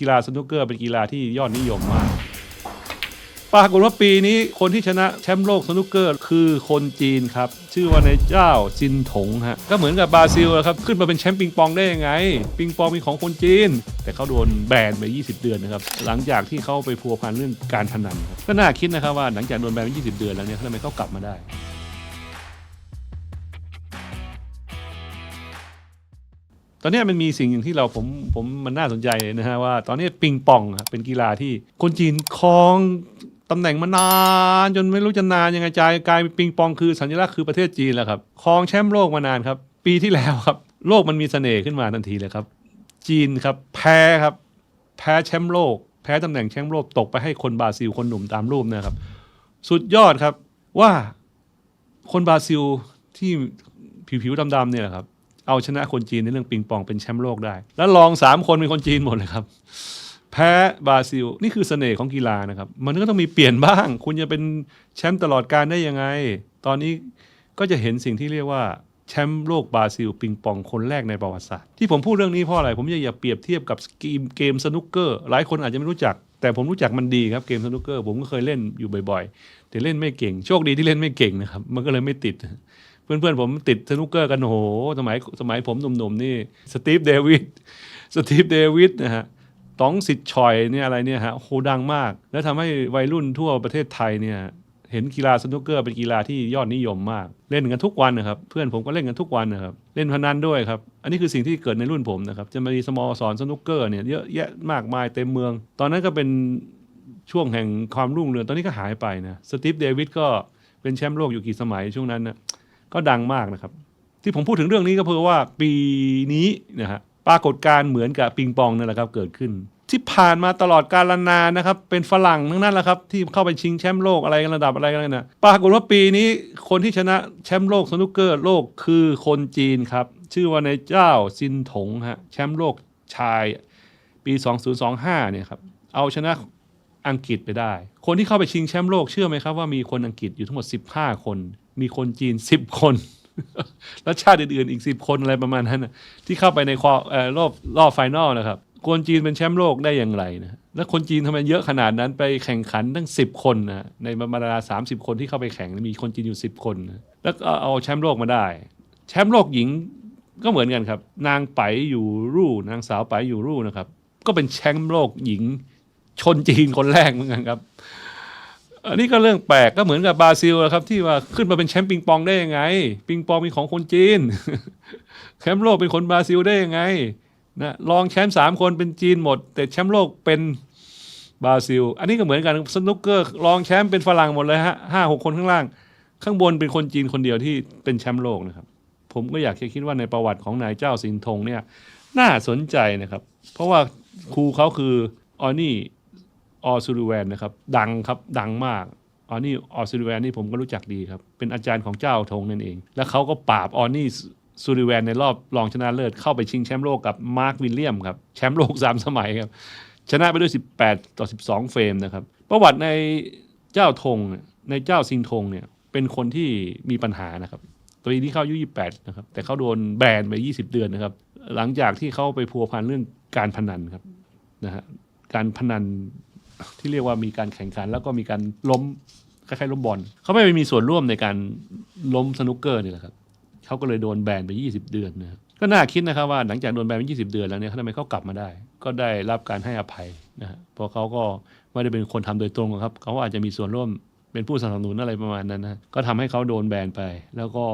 กีฬาสนุกเกอร์เป็นกีฬาที่ยอดนิยมมากปรากฏว่าปีนี้คนที่ชนะแชมป์โลกสนุกเกอร์คือคนจีนครับ ชื่อว่านายเจ้าจินถงฮะก็เหมือนกับบราซิลนะครับ ขึ้นมาเป็นแชมป์ปิงปองได้ยังไง ปิงปองเป็นของคนจีน แต่เขาโดนแบนไป 20 เดือนนะครับ หลังจากที่เขาไปพัวพันเรื่องการพนันก็น่าคิดนะครับว่าหลังจากโดนแบนไป 20 เดือนแล้วเนี่ยทำไมเขากลับมาได้ ตอนนี้มันมีสิ่งหนึ่งที่เราผมผมมันน่าสนใจนะฮะว่า ตอนนี้ปิงปองครับเป็นกีฬาที่คนจีนครองตำแหน่งมานาน จนไม่รู้จะนานยังไงใจกลายเป็นปิงปองคือสัญลักษณ์คือประเทศจีนแล้วครับครองแชมป์โลกมานานครับ ปีที่แล้วครับ โลกมันมีเสน่ห์ขึ้นมาทันทีเลยครับ จีนครับแพ้ครับ แพ้แชมป์โลก แพ้ตำแหน่งแชมป์โลกตกไปให้คนบราซิลคนหนุ่มตามรูปนะครับ สุดยอดครับว่าคนบราซิลที่ผิวๆดำๆเนี่ยแหละครับ เอาชนะคนจีนในเรื่องปิงปองเป็นแชมป์โลกได้ แล้วลองสามคนเป็นคนจีนหมดเลยครับ แพ้บราซิล นี่คือเสน่ห์ของกีฬานะครับ มันก็ต้องมีเปลี่ยนบ้าง คุณจะเป็นแชมป์ตลอดการได้ยังไง ตอนนี้ก็จะเห็นสิ่งที่เรียกว่าแชมป์โลกบราซิลปิงปองคนแรกในประวัติศาสตร์ ที่ผมพูดเรื่องนี้เพราะอะไร ผมอยากจะเปรียบเทียบกับเกมเกมสนุกเกอร์ หลายคนอาจจะไม่รู้จัก แต่ผมรู้จักมันดีครับเกมสนุกเกอร์ ผมก็เคยเล่นอยู่บ่อยๆ แต่เล่นไม่เก่ง โชคดีที่เล่นไม่เก่งนะครับ มันก็เลยไม่ติด เพื่อนๆ ผมติดสนุกเกอร์กันโหสมัยสมัยผมหนุ่มๆ นี่สตีฟเดวิดสตีฟเดวิดนะฮะต้องสิทธิ์ชอยเนี่ยอะไรเนี่ยฮะโหดังมาก แล้วทำให้วัยรุ่นทั่วประเทศไทยเนี่ยเห็นกีฬาสนุกเกอร์เป็นกีฬาที่ยอดนิยมมาก เล่นกันทุกวันนะครับ เพื่อนผมก็เล่นกันทุกวันนะครับ เล่นพนันด้วยครับ อันนี้คือสิ่งที่เกิดในรุ่นผมนะครับ จะมีสโมสรสนุกเกอร์เนี่ยเยอะแยะมากมายเต็มเมือง ตอนนั้นก็เป็นช่วงแห่งความรุ่งเรือง ตอนนี้ก็หายไปนะ สตีฟเดวิดก็เป็นแชมป์โลกอยู่กี่สมัยช่วงนั้นนะ ก็ดังมากนะครับ ที่ผมพูดถึงเรื่องนี้ก็เพราะว่าปีนี้นะฮะปรากฏการเหมือนกับปิงปองนั่นแหละครับเกิดขึ้น ที่ผ่านมาตลอดกาลนานนะครับ เป็นฝรั่งทั้งนั้นแหละครับ ที่เข้าไปชิงแชมป์โลกอะไรกันระดับอะไรกันนะปรากฏว่าปีนี้คนที่ชนะแชมป์โลกสนุกเกอร์โลกคือคนจีนครับ ชื่อว่านายเจ้าซินถงฮะแชมป์โลกชายปี 2025 เนี่ยครับเอาชนะอังกฤษไปได้ คนที่เข้าไปชิงแชมป์โลกเชื่อไหมครับว่ามีคนอังกฤษอยู่ทั้งหมด 15 คน มีคนจีน10คน แล้วชาติอื่นๆอีก10คนอะไรประมาณนั้นนะที่เข้าไปในควอรอบรอบไฟนอลนะครับคนจีนเป็นแชมป์โลกได้อย่างไรนะแล้วคนจีนทำไมเยอะขนาดนั้นไปแข่งขันตั้ง 10 คนนะในบรรดาสามสิบคนที่เข้าไปแข่งมีคนจีนอยู่ 10 คนนะแล้วก็เอาแชมป์โลกมาได้ แชมป์โลกหญิงก็เหมือนกันครับ นางไปอยู่รู่นางสาวไปอยู่รู่นะครับ ก็เป็นแชมป์โลกหญิงชนจีนคนแรกเหมือนกันครับ อันนี้ก็เรื่องแปลกก็เหมือนกับบราซิลนะครับ ที่ว่าขึ้นมาเป็นแชมป์ปิงปองได้ยังไง ปิงปองเป็นของคนจีนแชมป์โลกเป็นคนบราซิลได้ยังไงนะรองแชมป์สามคนเป็นจีนหมด แต่แชมป์โลกเป็นบราซิล อันนี้ก็เหมือนกันสนุกเกอร์รองแชมป์เป็นฝรั่งหมดเลยฮะห้าหกคนข้างล่าง ข้างบนเป็นคนจีนคนเดียวที่เป็นแชมป์โลกนะครับ ผมก็อยากจะคิดว่าในประวัติของนายเจ้าสินทงเนี่ยน่าสนใจนะครับ เพราะว่าครูเขาคือออนี่ ออซูริแวนนะครับ ดังครับดังมากออนี่ออซูริแวนนี่ผมก็รู้จักดีครับ เป็นอาจารย์ของเจ้าธงนั่นเอง แล้วเขาก็ปราบออนี่ซูริแวนในรอบรองชนะเลิศเข้าไปชิงแชมป์โลกกับมาร์ควิลเลียมครับแชมป์โลก 3 สมัยครับ ชนะไปด้วย 18 ต่อ 12 เฟรมนะครับ ประวัติในเจ้าธงในเจ้าซิงธงเนี่ยเป็นคนที่มีปัญหานะครับตัวนี้เข้าอายุ 28 นะครับ แต่เขาโดนแบนไป 20 เดือนนะครับ หลังจากที่เขาไปพัวพันเรื่องการพนันครับนะฮะการพนัน ที่เรียกว่ามีการแข่งขัน แล้วก็มีการล้มคล้ายๆล้มบอลเขาไม่ไปมีส่วนร่วมในการล้มสนุกเกอร์นี่แหละครับเขาก็เลยโดนแบนไป 20 เดือนนะก็น่าคิดนะครับว่าหลังจากโดนแบนไป20 เดือนแล้วเนี่ยทำไมเขากลับมาได้ ก็ได้รับการให้อภัยนะฮะเพราะเขาก็ไม่ได้เป็นคนทำโดยตรงครับเขาอาจจะมีส่วนร่วมเป็นผู้สนับสนุนอะไรประมาณนั้นนะก็ทำให้เขาโดนแบนไป แล้วก็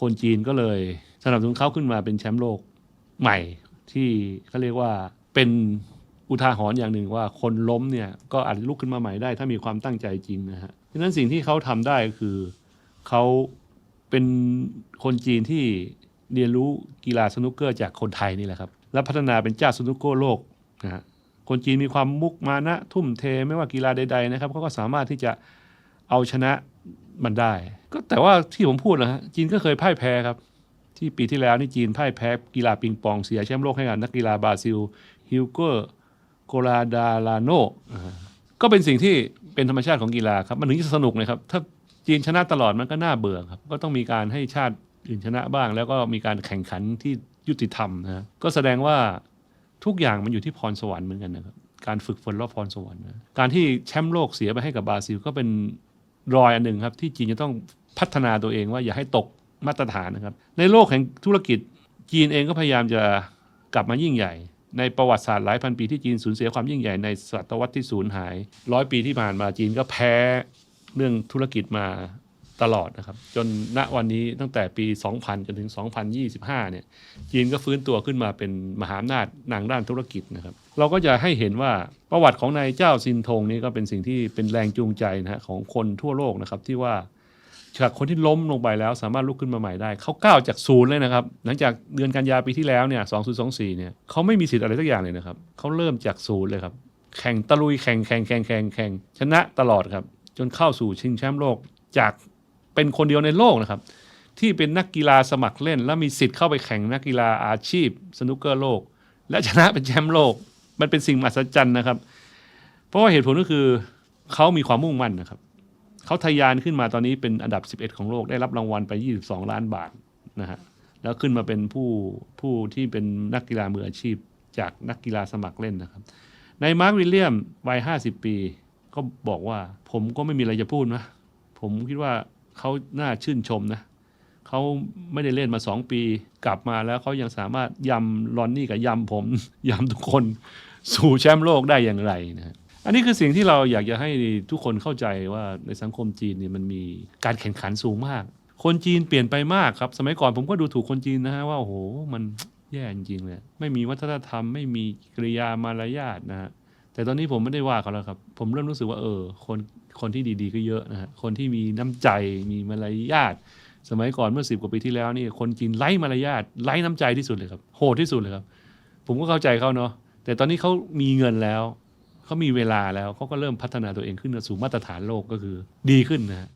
คนจีนก็เลยสนับสนุนเขาขึ้นมาเป็นแชมป์โลกใหม่ที่เขาเรียกว่าเป็น อุทาหรณ์อย่างหนึ่งว่าคนล้มเนี่ยก็อาจจะลุกขึ้นมาใหม่ได้ ถ้ามีความตั้งใจจริงนะฮะดังนั้นสิ่งที่เขาทำได้ก็คือเขาเป็นคนจีนที่เรียนรู้กีฬาสนุกเกอร์จากคนไทยนี่แหละครับ และพัฒนาเป็นเจ้าสนุกเกอร์โลกนะฮะคนจีนมีความมุกมานะทุ่มเทไม่ว่ากีฬาใด ๆ นะครับเขาก็สามารถที่จะเอาชนะมันได้ ก็แต่ว่าที่ผมพูดนะฮะจีนก็เคยพ่ายแพ้ครับ ที่ปีที่แล้วนี่จีนพ่ายแพ้กีฬาปิงปองเสียแชมป์โลกให้กับนักกีฬาบราซิลฮิวเกอร์ โกลาดาลาโนก็เป็นสิ่งที่เป็นธรรมชาติของกีฬาครับมันถึงจะสนุกนะครับ ถ้าจีนชนะตลอดมันก็น่าเบื่อครับ ก็ต้องมีการให้ชาติอื่นชนะบ้าง แล้วก็มีการแข่งขันที่ยุติธรรมนะก็แสดงว่าทุกอย่างมันอยู่ที่พรสวรรค์เหมือนกันนะครับการฝึกฝนรอบพรสวรรค์นะการที่แชมป์โลกเสียไปให้กับบราซิล ก็เป็นรอยอันหนึ่งครับ ที่จีนจะต้องพัฒนาตัวเองว่าอย่าให้ตกมาตรฐานนะครับ ในโลกแห่งธุรกิจจีนเองก็พยายามจะกลับมายิ่งใหญ่ ในประวัติศาสตร์หลายพันปีที่จีนสูญเสียความยิ่งใหญ่ในศตวรรษที่สูญหายร้อยปีที่ผ่านมาจีนก็แพ้เรื่องธุรกิจมาตลอดนะครับ จนณวันนี้ตั้งแต่ปี 2000 จนถึง 2025 เนี่ย จีนก็ฟื้นตัวขึ้นมาเป็นมหาอำนาจนางด้านธุรกิจนะครับ เราก็จะให้เห็นว่าประวัติของนายเจ้าซินทงนี้ก็เป็นสิ่งที่เป็นแรงจูงใจนะฮะของคนทั่วโลกนะครับที่ว่า จากคนที่ล้มลงไปแล้วสามารถลุกขึ้นมาใหม่ได้ เขาก้าวจากศูนย์เลยนะครับ หลังจากเดือนกันยาปีที่แล้วเนี่ย2024 เนี่ยเขาไม่มีสิทธิ์อะไรสักอย่างเลยนะครับเขาเริ่มจากศูนย์เลยครับ แข่งตะลุยแข่งแข่งแข่งแข่งแข่งชนะตลอดครับ จนเข้าสู่ชิงแชมป์โลกจากเป็นคนเดียวในโลกนะครับ ที่เป็นนักกีฬาสมัครเล่น แล้วมีสิทธิ์เข้าไปแข่งนักกีฬาอาชีพ สนุกเกอร์โลก และชนะเป็นแชมป์โลก มันเป็นสิ่งมหัศจรรย์นะครับ เพราะว่าเหตุผลก็คือเขามีความมุ่งมั่นนะครับ เขาทะยานขึ้นมาตอนนี้เป็นอันดับ 11 ของโลกได้รับรางวัลไป 22 ล้านบาทนะฮะแล้วขึ้นมาเป็นผู้ผู้ที่เป็นนักกีฬามืออาชีพจากนักกีฬาสมัครเล่นนะครับในมาร์ควิลเลียมวัย 50 ปี ก็บอกว่าผมก็ไม่มีอะไรจะพูดนะ ผมคิดว่าเขาน่าชื่นชมนะเขาไม่ได้เล่นมา 2 ปี กลับมาแล้วเขายังสามารถยำลอนนี่กับยำผมยำทุกคนสู่แชมป์โลกได้อย่างไรนะฮะ อันนี้คือสิ่งที่เราอยากจะให้ทุกคนเข้าใจว่าในสังคมจีนเนี่ยมันมีการแข่งขันสูงมาก คนจีนเปลี่ยนไปมากครับ สมัยก่อนผมก็ดูถูกคนจีนนะฮะว่าโอ้โหมันแย่จริงเลยไม่มีวัฒนธรรม ไม่มีกริยามารยาทนะฮะแต่ตอนนี้ผมไม่ได้ว่าเขาแล้วครับ ผมเริ่มรู้สึกว่าเออ คนคนที่ดีๆ ก็เยอะนะฮะคนที่มีน้ำใจมีมารยาทสมัยก่อนเมื่อสิบกว่าปีที่แล้วนี่คนจีนไร้มารยาทไร้น้ำใจที่สุดเลยครับโหดที่สุดเลยครับ ผมก็เข้าใจเขาเนาะแต่ตอนนี้เขามีเงินแล้ว เขามีเวลาแล้วเขาก็เริ่มพัฒนาตัวเองขึ้นสู่มาตรฐานโลกก็คือดีขึ้นนะฮะ